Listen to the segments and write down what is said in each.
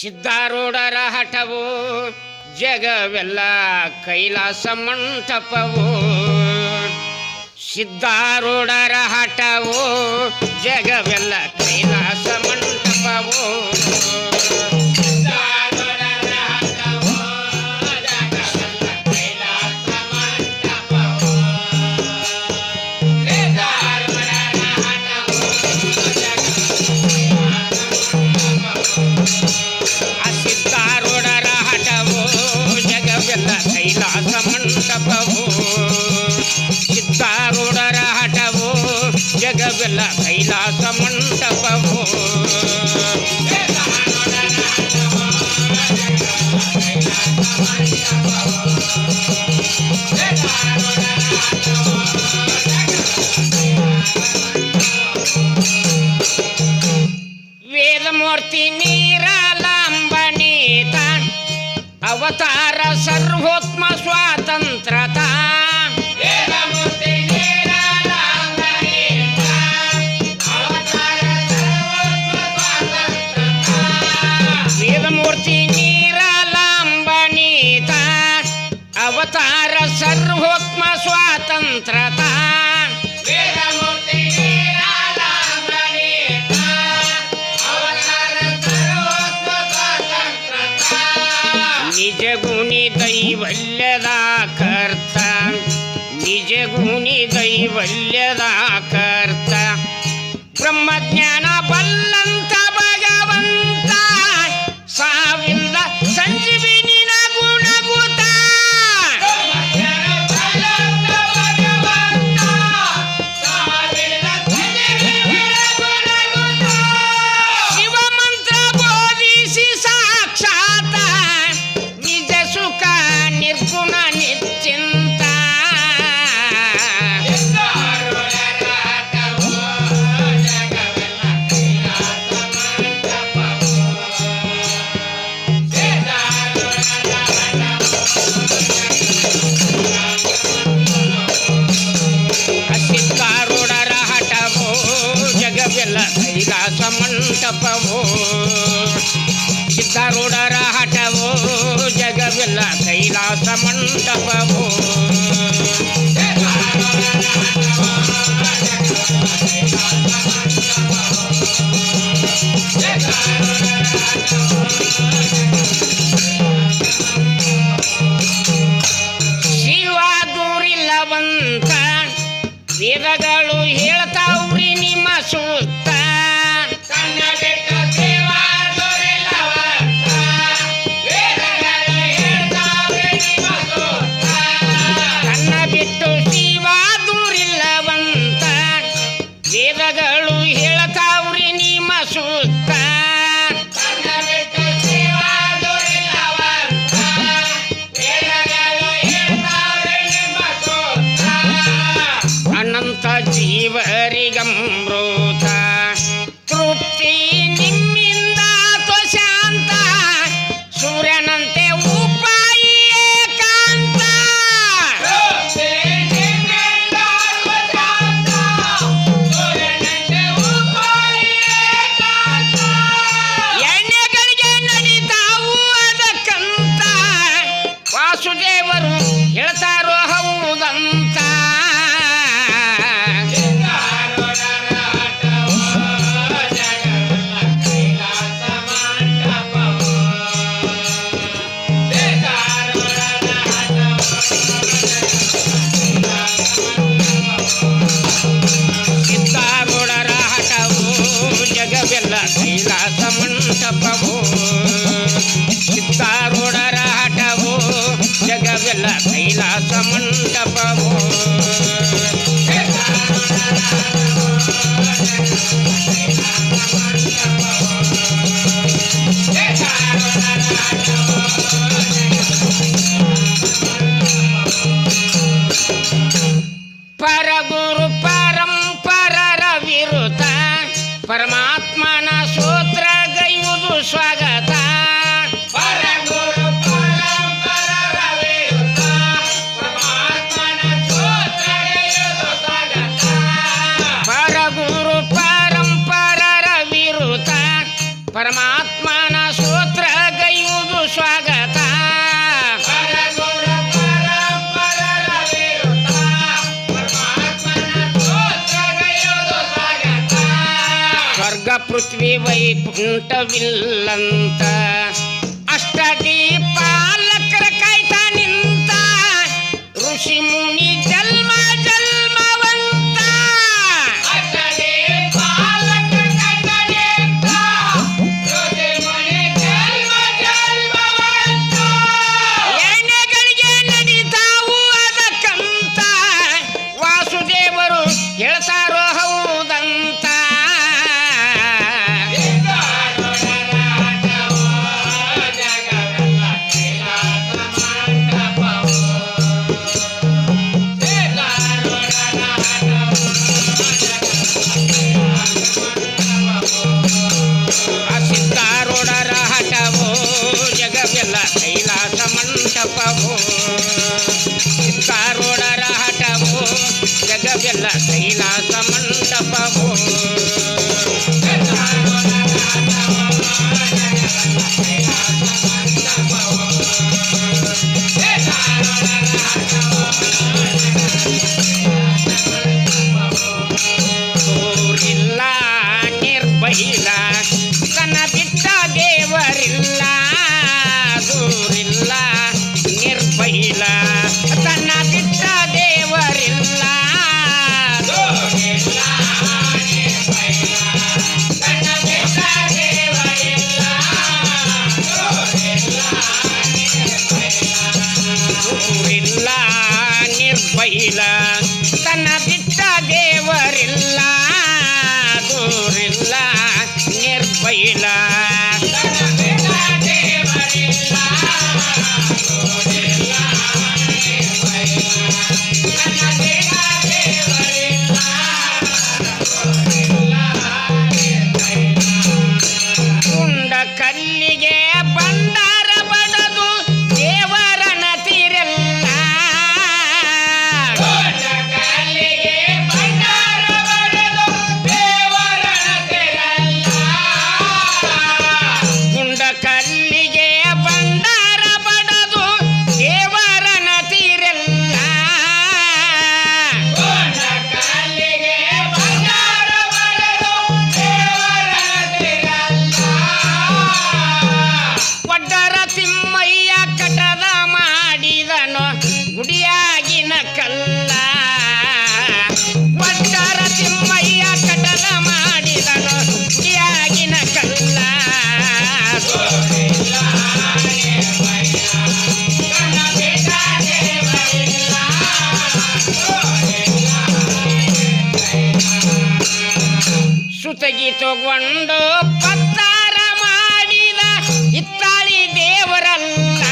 ಸಿದ್ಧಾರೂಢರ ಹಠವು ಜಗವೆಲ್ಲ ಕೈಲಾಸ ಮಂಟಪವು. ಸಿದ್ಧಾರೂಢರ ಹಠವು ಜಗ వెల కైలాస మండపము వేదమూర్తి నీరాలంబని తాన్ అవతార निज गुणी दैवल्यदा कर्ता। निज गुणी दैवल्यदा करता। ब्रह्म ज्ञान बल्ल ಎಲ್ಲ ಕೈಲಾಸ ಮಂಟಪವು. ಶಿವ ದೂರಿಲ್ಲವಂತ ವೇದಗಳು ಹೇಳ್ತಾವ್ರಿ ನಿಮ್ಮ ಸೂಕ್ತ చింతపవో ಪರಮಾತ್ಮನ ಸೂತ್ರ ಗೈಯುವುದು ಸ್ವಾಗತ. ಸ್ವರ್ಗ ಪೃಥ್ವಿ ವೈಕುಂಠವಿಲ್ಲಂತ ಅಷ್ಟದೀಪ అసితారుడరాటవో జగవిల కైలాస మంటపవో సితారుడరాటవో జగవిల కైలాస మంటపవో కైలాస ಕೊಂಡು ಪತ್ತಾರ ಮಾಡಿದ ಇತ್ತಾಳಿ ದೇವರನ್ನ.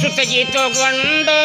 ಸುತ್ತಗಿ ತಗೊಂಡು